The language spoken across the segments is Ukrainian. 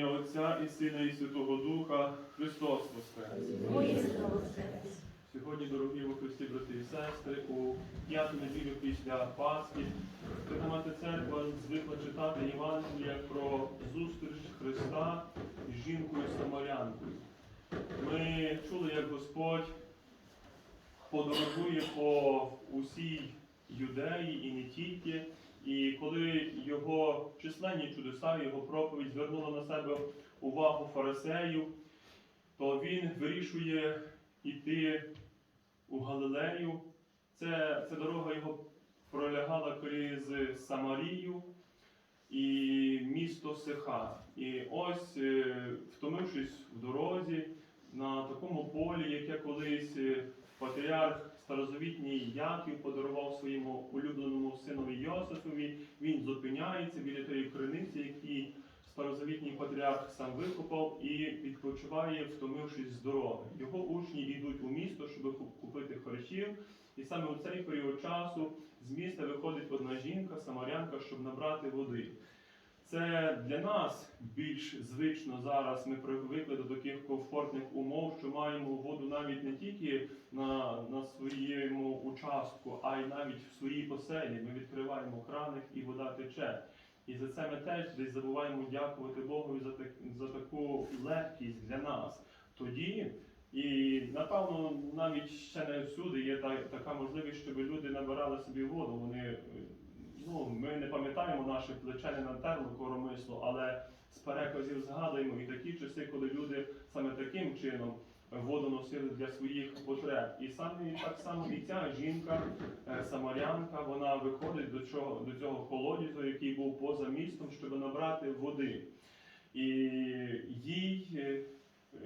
ім'я Отця і Сина, і Святого Духа Христос Воскрес! Сьогодні, дорогі во Христі, брати і сестри, у п'яту неділю після Пасхи Мати Церква звикла читати Євангелія про зустріч Христа з жінкою Самарянкою. Ми чули, як Господь подорожує по усій юдеї і не тільки. І коли його численні чудеса, його проповідь звернула на себе увагу фарисеїв, то він вирішує йти у Галилею. Це, ця дорога його пролягала крізь Самарію і місто Сиха. І ось, е, втомившись в дорозі, на такому полі, яке колись е, патріарх старозавітній Яків подарував своєму улюбленому синові Йосифові, він зупиняється біля тієї криниці, які старозавітній патріарх сам викопав і відпочиває, втомившись з дороги. Його учні йдуть у місто, щоб купити харчів. І саме у цей період часу з міста виходить одна жінка, самарянка, щоб набрати води. Це для нас більш звично зараз. Ми привикли до таких комфортних умов, що маємо воду навіть не тільки на, на своєму участку, а й навіть в своїй оселі. Ми відкриваємо краник і вода тече. І за це ми теж десь забуваємо дякувати Богу за, так, за таку легкість для нас. Тоді, і напевно, навіть ще не всюди є та, така можливість, щоб люди набирали собі воду. Вони, ну, ми не пам'ятаємо наше плече не натерло коромисло, але з переказів згадуємо і такі часи, коли люди саме таким чином воду носили для своїх потреб. І саме так само і ця жінка, е, самарянка, вона виходить до цього, до цього колодязю, який був поза містом, щоб набрати води. І їй е,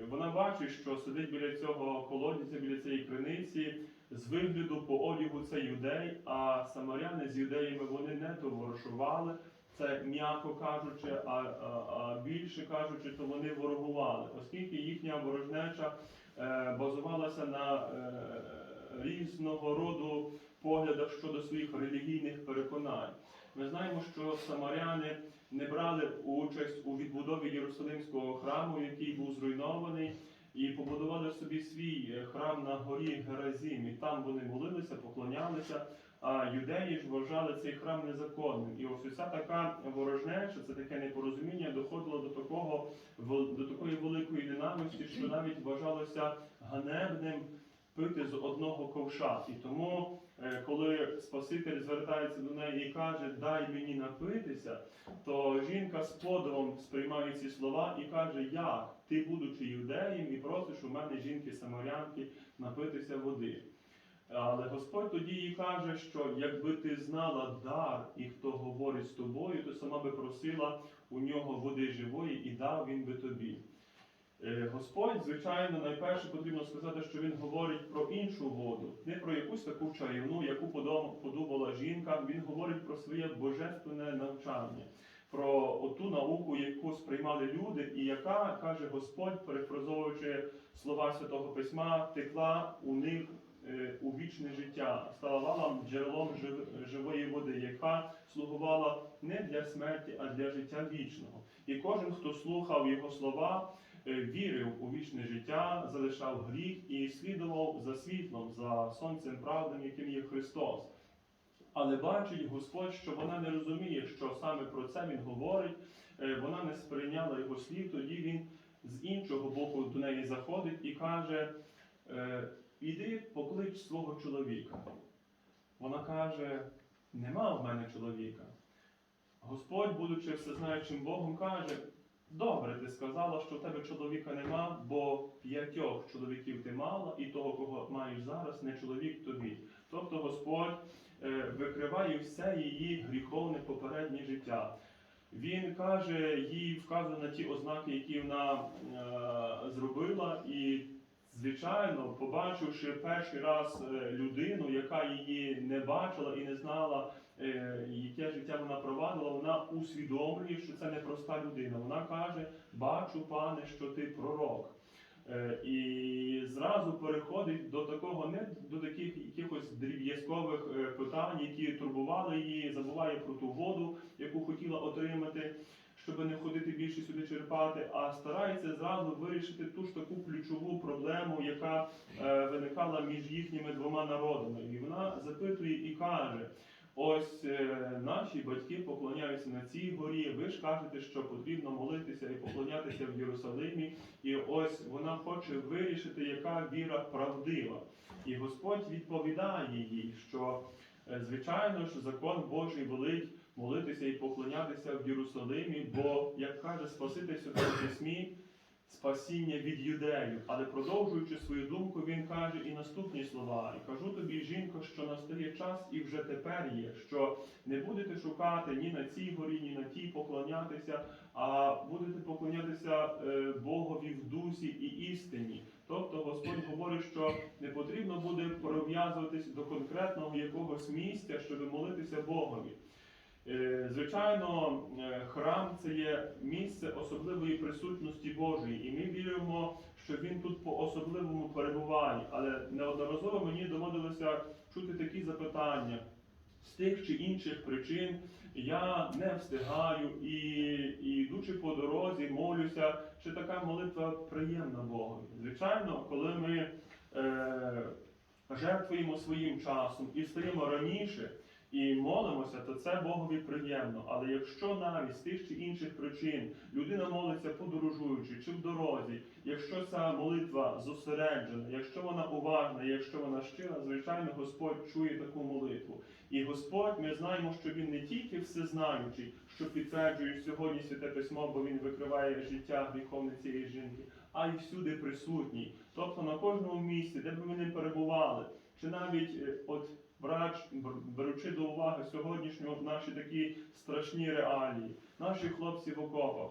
вона бачить, що сидить біля цього колодязя, біля цієї криниці. З вигляду по одягу це юдей, а самаряни з юдеями вони не товаришували. Це м'яко кажучи, а, а, а більше кажучи, то вони ворогували, оскільки їхня ворожнеча е, базувалася на е, різного роду поглядах щодо своїх релігійних переконань. Ми знаємо, що самаряни не брали участь у відбудові Єрусалимського храму, який був зруйнований, і побудували собі свій е, храм на горі Геразім. І там вони молилися, поклонялися. А юдеї ж вважали цей храм незаконним. І ось уся така ворожнеча, це таке непорозуміння доходило до такого до такої великої ненависті, що навіть вважалося ганебним пити з одного ковша. І тому, е, коли Спаситель звертається до неї і каже, дай мені напитися, то жінка з подивом сприймає ці слова і каже, як ти, будучи юдеєм, і просиш у мене жінки самарянки напитися води. Але Господь тоді їй каже, що якби ти знала дар і хто говорить з тобою, то сама би просила у нього води живої і дав він би тобі. Е, Господь, звичайно, найперше потрібно сказати, що Він говорить про іншу воду, не про якусь таку чарівну, яку подум- подумала жінка. Він говорить про своє божественне навчання, про оту науку, яку сприймали люди, і яка, каже Господь, перефразовуючи слова Святого Письма, текла у них е, у вічне життя, стала валом джерелом живої води, яка слугувала не для смерті, а для життя вічного. І кожен, хто слухав його слова, вірив у вічне життя, залишав гріх і слідував за світлом, за сонцем правдим, яким є Христос. Але бачить Господь, що вона не розуміє, що саме про це він говорить. Е, Вона не сприйняла його слів, тоді він з іншого боку до неї заходить і каже: е, Іди поклич свого чоловіка. Вона каже: Нема в мене чоловіка. Господь, будучи всезнаючим Богом, каже: Добре, ти сказала, що в тебе чоловіка нема, бо п'ятьох чоловіків ти мала, і того, кого маєш зараз, не чоловік тобі. Тобто Господь е, викриває все її гріховне попереднє життя. Він каже, їй вказує на ті ознаки, які вона е, зробила, і звичайно, побачивши перший раз е, людину, яка її не бачила і не знала, е, яке життя вона провадила, вона усвідомлює, що це не проста людина. Вона каже: Бачу, пане, що ти пророк. Е, І зразу переходить до такого, не до таких якихось дріб'язкових питань, які турбували її, забуває про ту воду, яку хотіла отримати, щоб не ходити більше сюди черпати, а старається зразу вирішити ту ж таку ключову проблему, яка е, виникала між їхніми двома народами. І вона запитує і каже: ось е, наші батьки поклоняються на цій горі. Ви ж кажете, що потрібно молитися і поклонятися в Єрусалимі. І ось вона хоче вирішити, яка віра правдива. І Господь відповідає їй, що е, звичайно ж закон Божий велить молитися і поклонятися в Єрусалимі, бо, як каже Спаситель Святого Письмі, спасіння від юдеїв. Але продовжуючи свою думку, він каже і наступні слова: І кажу тобі, жінко, що настає час і вже тепер є, що не будете шукати ні на цій горі, ні на тій поклонятися, а будете поклонятися е, Богові в дусі і істині. Тобто Господь говорить, що не потрібно буде прив'язуватись до конкретного якогось місця, щоб молитися Богові. Е, Звичайно, е, храм це є місце особливої присутності Божої, і ми віримо, що він тут по особливому перебуває. Але неодноразово мені доводилося чути такі запитання. З тих чи інших причин я не встигаю і, і йдучи по дорозі, молюся, чи така молитва приємна Богові. Звичайно, коли ми е, жертвуємо своїм часом і стаємо раніше і молимося, то це Богові приємно. Але якщо навіть з тих чи інших причин людина молиться подорожуючи чи в дорозі, якщо ця молитва зосереджена, якщо вона уважна, якщо вона щира, звичайно, Господь чує таку молитву. І Господь, ми знаємо, що Він не тільки всезнаючий, що підтверджує сьогодні святе письмо, бо він викриває життя гріховне цієї жінки, а й всюди присутній. Тобто на кожному місці, де б ми не перебували, чи навіть е, от врач, бр- беручи до уваги сьогоднішнього наші такі страшні реалії, наші хлопці в окопах,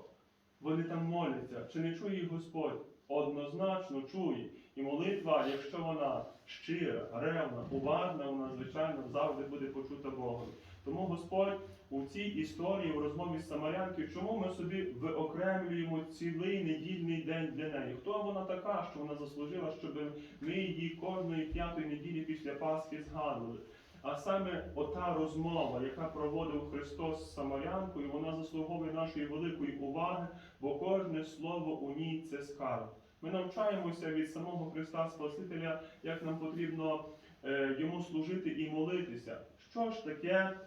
вони там моляться, чи не чує їх Господь? Однозначно чує. І молитва, якщо вона щира, ревна, уважна, вона звичайно завжди буде почута Богом. Тому Господь у цій історії, в розмові з Самарянкою, чому ми собі виокремлюємо цілий недільний день для неї? Хто вона така, що вона заслужила, щоб ми її кожної п'ятої неділі після Пасхи згадували? А саме ота розмова, яка проводив Христос з Самарянкою, вона заслуговує нашої великої уваги, бо кожне слово у ній це скарб. Ми навчаємося від самого Христа Спасителя, як нам потрібно е, йому служити і молитися. Що ж таке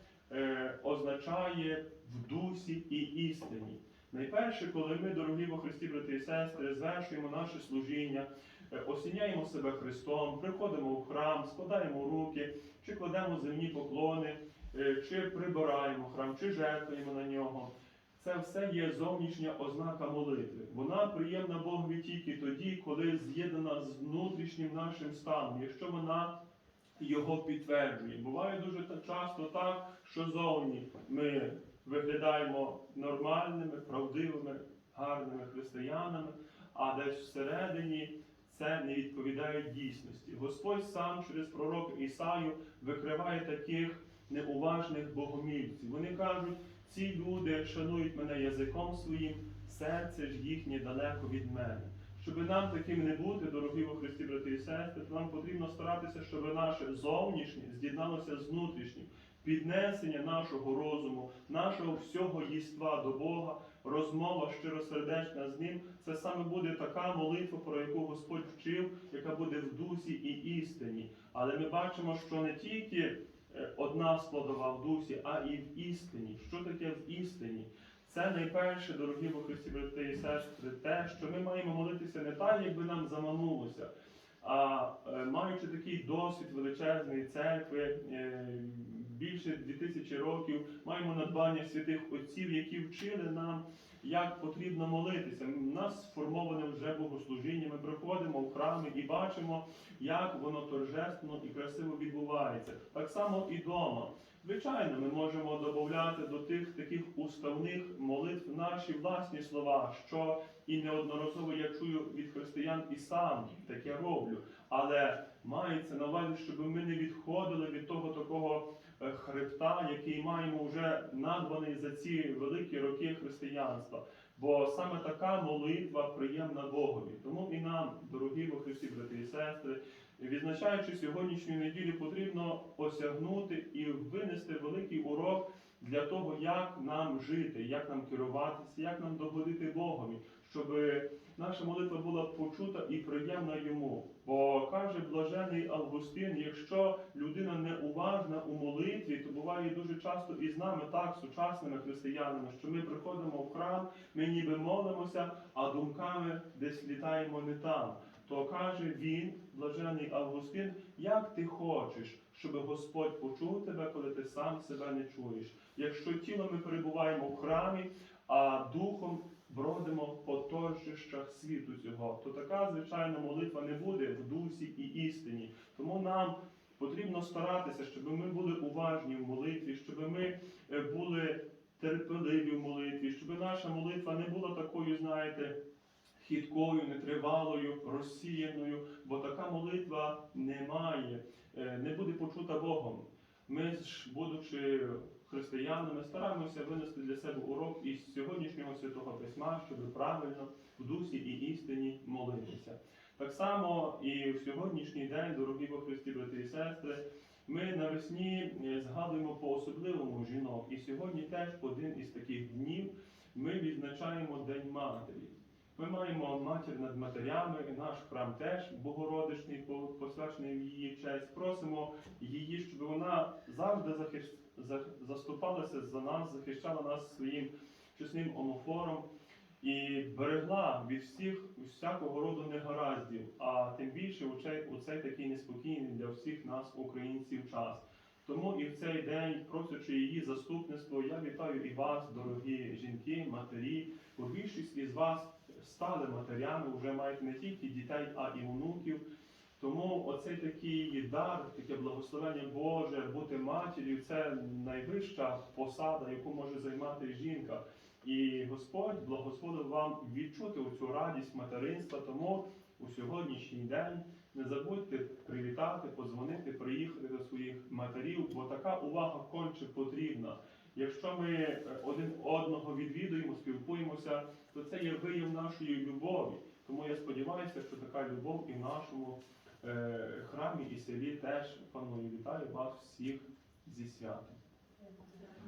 означає в дусі і істині? Найперше, коли ми, дорогі во Христі, брати і сестри, звершуємо наше служіння, е, осіняємо себе Христом, приходимо в храм, складаємо руки, чи кладемо земні поклони, е, чи прибираємо храм, чи жертвуємо на нього. Це все є зовнішня ознака молитви. Вона приємна Богові тільки тоді, коли з'єднана з внутрішнім нашим станом, якщо вона його підтверджує. Буває дуже часто так, що зовні ми виглядаємо нормальними, правдивими, гарними християнами, а десь всередині це не відповідає дійсності. Господь сам через пророка Ісаю викриває таких неуважних богомільців. Вони кажуть, ці люди шанують мене язиком своїм, серце ж їхнє далеко від мене. Щоб нам таким не бути, дорогі во Христі, брати і сестри, то нам потрібно старатися, щоб наше зовнішнє з'єдналося з внутрішнім. Піднесення нашого розуму, нашого всього єства до Бога, розмова щиросердечна з Ним, це саме буде така молитва, про яку Господь вчив, яка буде в дусі і істині. Але ми бачимо, що не тільки е, одна складова в дусі, а і в істині. Що таке в істині? Це найперше, дорогі во Христі, брати і сестри, те, що ми маємо молитися не так, якби нам заманулося, а е, маючи такий досвід величезної церкви, е, більше 2000 років, маємо надбання святих отців, які вчили нам, як потрібно молитися. У нас сформоване вже богослужіння, ми приходимо в храми і бачимо, як воно торжественно і красиво відбувається. Так само і вдома. Звичайно, ми можемо додати до тих таких уставних молитв наші власні слова, що і неодноразово я чую від християн і сам таке роблю. Але мається на увазі, щоб ми не відходили від того такого е, хребта, який маємо вже надбаний за ці великі роки християнства. Бо саме така молитва приємна Богові. Тому і нам, дорогі во Христі, брати і сестри, відзначаючи сьогоднішню неділю, потрібно осягнути і винести великий урок для того, як нам жити, як нам керуватися, як нам догодити Богові, щоб наша молитва була почута і приємна йому. Бо каже блажений Августин, якщо людина не уважна у молитві, то буває дуже часто і з нами, так, сучасними християнами, що ми приходимо в храм, ми ніби молимося, а думками десь літаємо не там. То каже він, блажений Августин, як ти хочеш, щоб Господь почув тебе, коли ти сам себе не чуєш. Якщо тілом ми перебуваємо в храмі, а духом бродимо торжищах світу цього, то така звичайна молитва не буде в дусі і істині. Тому нам потрібно старатися, щоб ми були уважні в молитві, щоб ми е, були терпеливі в молитві, щоб наша молитва не була такою, знаєте, хиткою, нетривалою, розсіяною, бо така молитва не має, е, не буде почута Богом. Ми ж, будучи християнами, стараємося винести для себе урок із сьогоднішнього святого письма, щоб правильно в дусі і істині молитися. Так само і в сьогоднішній день, дорогі во Христі, брати і сестри, ми навесні е, згадуємо по особливому жінок. І сьогодні теж один із таких днів ми відзначаємо День Матері. Ми маємо матір над матерями, наш храм теж богородичний, по- посвячений в її честь. Просимо її, щоб вона завжди захищ- за- заступалася за нас, захищала нас своїм чесним омофором і берегла від всіх всякого роду негараздів, а тим більше у цей, у цей такий неспокійний для всіх нас, українців, час. Тому і в цей день, просячи її заступництво, я вітаю і вас, дорогі жінки, матері, бо більшість із вас стали матерями, вже маєте не тільки дітей, а і онуків. Тому оцей такий дар, таке благословення Боже, бути матір'ю це найвища посада, яку може займати жінка. І Господь благословив вам відчути цю радість материнства. Тому у сьогоднішній день не забудьте привітати, позвонити, приїхати до своїх матерів, бо така увага конче потрібна. Якщо ми е, один одного відвідуємо, спілкуємося, то це є вияв нашої любові. Тому я сподіваюся, що така любов і в нашому е, храмі і селі теж панує. Вітаю вас всіх зі святом.